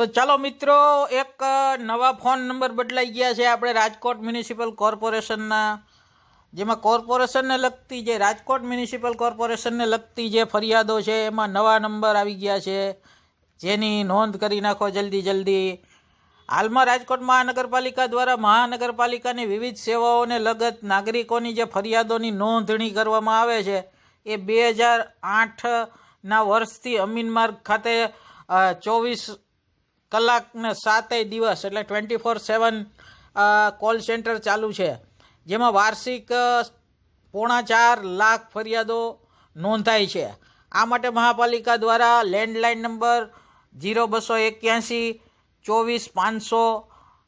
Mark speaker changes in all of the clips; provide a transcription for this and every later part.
Speaker 1: તો ચાલો મિત્રો, એક નવા ફોન નંબર બદલાઈ ગયા છે આપણે રાજકોટ મ્યુનિસિપલ કોર્પોરેશનના. જેમાં કોર્પોરેશનને લગતી જે રાજકોટ મ્યુનિસિપલ કોર્પોરેશનને લગતી જે ફરિયાદો છે, એમાં નવા નંબર આવી ગયા છે. જેની નોંધ કરી નાખો જલ્દી જલ્દી. હાલમાં રાજકોટ મહાનગરપાલિકા દ્વારા મહાનગરપાલિકાની વિવિધ સેવાઓને લગત નાગરિકોની જે ફરિયાદોની નોંધણી કરવામાં આવે છે, એ બે હજાર આઠના વર્ષથી અમીન માર્ગ ખાતે ચોવીસ કલાક ને સાતેય દિવસ એટલે twenty four seven call centre ચાલુ છે. જેમાં વાર્ષિક પોણા ચાર લાખ ફરિયાદો નોંધાય છે. આ માટે મહાપાલિકા દ્વારા લેન્ડલાઇન નંબર જીરો બસો એક્યાસી ચોવીસ પાંચસો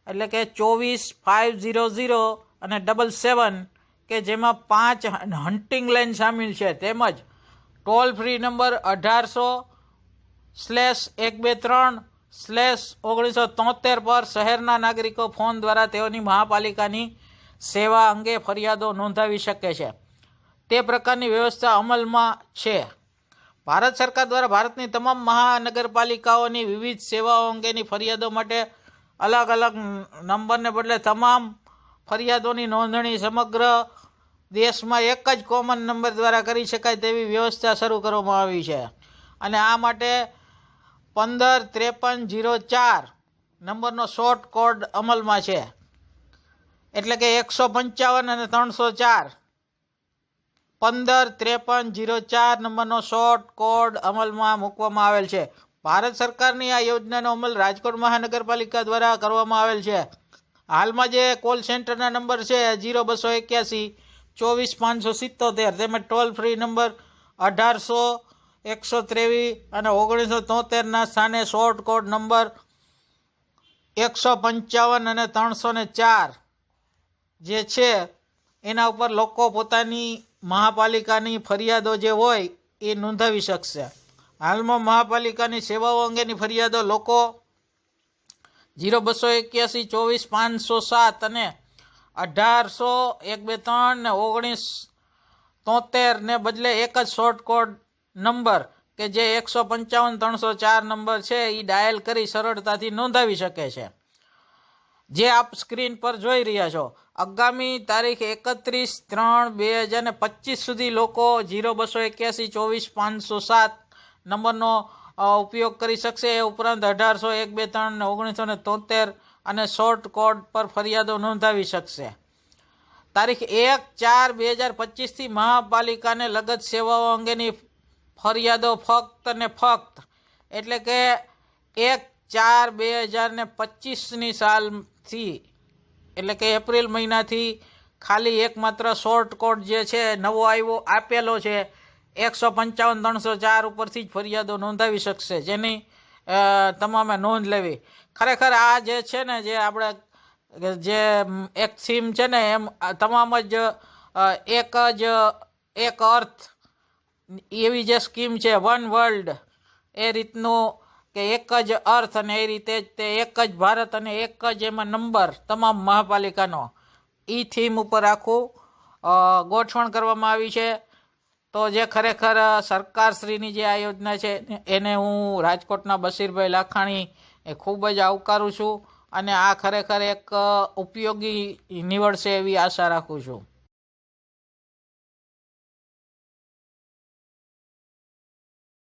Speaker 1: એટલે કે ચોવીસ ફાઇવ ઝીરો ઝીરો અને ડબલ સેવન કે જેમાં પાંચ હન્ટિંગ લાઇન સામેલ છે. તેમજ ટોલ ફ્રી નંબર અઢારસો સ્લેશ એક બે ત્રણ સ્લેશ ઓગણીસો તોતેર પર શહેરના નાગરિકો ફોન દ્વારા તેઓની મહાપાલિકાની સેવા અંગે ફરિયાદો નોંધાવી શકે છે. તે પ્રકારની વ્યવસ્થા અમલમાં છે. ભારત સરકાર દ્વારા ભારતની તમામ મહાનગરપાલિકાઓની વિવિધ સેવાઓ અંગેની ફરિયાદો માટે અલગ અલગ નંબરને બદલે તમામ ફરિયાદોની નોંધણી સમગ્ર દેશમાં એક જ કોમન નંબર દ્વારા કરી શકાય તેવી વ્યવસ્થા શરૂ કરવામાં આવી છે. અને આ માટે પંદર ત્રેપન જીરો ચાર નંબરનો શોર્ટ કોડ અમલમાં છે. એટલે કે એકસો પંચાવન અને ત્રણસો ચાર. પંદર ત્રેપન જીરો ચાર નંબરનો શોર્ટ કોડ અમલમાં મૂકવામાં આવેલ છે. ભારત સરકારની આ યોજનાનો અમલ રાજકોટ મહાનગરપાલિકા દ્વારા કરવામાં આવેલ છે. હાલમાં જે કોલ સેન્ટરના નંબર છે, જીરો બસો એક્યાસી, ચોવીસ પાંચસો સિત્તોતેર, તેમજ ટોલ ફ્રી નંબર અઢારસો એકસો ત્રેવીસ અને ઓગણીસો તોતેરના સ્થાને શોર્ટ કોડ નંબર એકસો પંચાવન અને ત્રણસો ને ચાર, જે છે, એના ઉપર લોકો પોતાની મહાપાલિકાની ફરિયાદો જે હોય, એ નોંધાવી શકશે. હાલમાં મહાપાલિકાની સેવાઓ અંગેની ફરિયાદો લોકો જીરો બસો એક્યાસી ચોવીસ પાંચસો સાત અને અઢારસો એક બે ત્રણ ને ઓગણીસ તોતેરને બદલે એક જ શોર્ટ કોડ નંબર કે જે એકસો પંચાવન, ત્રણસો ચાર નંબર છે એ ડાયલ કરી સરળતાથી નોંધાવી શકે છે. જે આપ સ્ક્રીન પર જોઈ રહ્યા છો, આગામી તારીખ એકત્રીસ ત્રણ બે હજાર ને પચીસ સુધી લોકો જીરો બસો એક્યાસી, ચોવીસ પાંચસો સાત નંબરનો ઉપયોગ કરી શકશે. એ ઉપરાંત અઢારસો એક બે ત્રણ, ઓગણીસો ને તોતેર અને શોર્ટ કોડ પર ફરિયાદો નોંધાવી શકશે. તારીખ એક ચાર બે હજાર પચીસથી મહાપાલિકાને લગત સેવાઓ અંગેની ફરિયાદો ફક્ત ને ફક્ત, એટલે કે એક ચાર બે હજાર ને પચીસની સાલથી, એટલે કે એપ્રિલ મહિનાથી ખાલી એકમાત્ર શોર્ટ કોડ જે છે, નવો આવ્યો, આપેલો છે, એકસો પંચાવન ત્રણસો ચાર ઉપરથી જ ફરિયાદો નોંધાવી શકશે. જેની તમામે નોંધ લેવી. ખરેખર આ જે છે ને, જે આપણે, જે એક થીમ છે ને, એમ, તમામ જ એક જ, એક અર્થ એવી જે સ્કીમ છે, વન વર્લ્ડ, એ રીતનું કે એક જ અર્થ અને એ રીતે જ તે એક જ ભારત અને એક જ એમાં નંબર તમામ મહાપાલિકાનો. એ થીમ ઉપર આખું ગોઠવણ કરવામાં આવી છે. તો જે ખરેખર સરકારશ્રીની જે આ યોજના છે, એને હું રાજકોટના બશીરભાઈ લાખાણી એ ખૂબ જ આવકારું છું અને આ ખરેખર એક ઉપયોગી નીવડશે એવી આશા રાખું છું.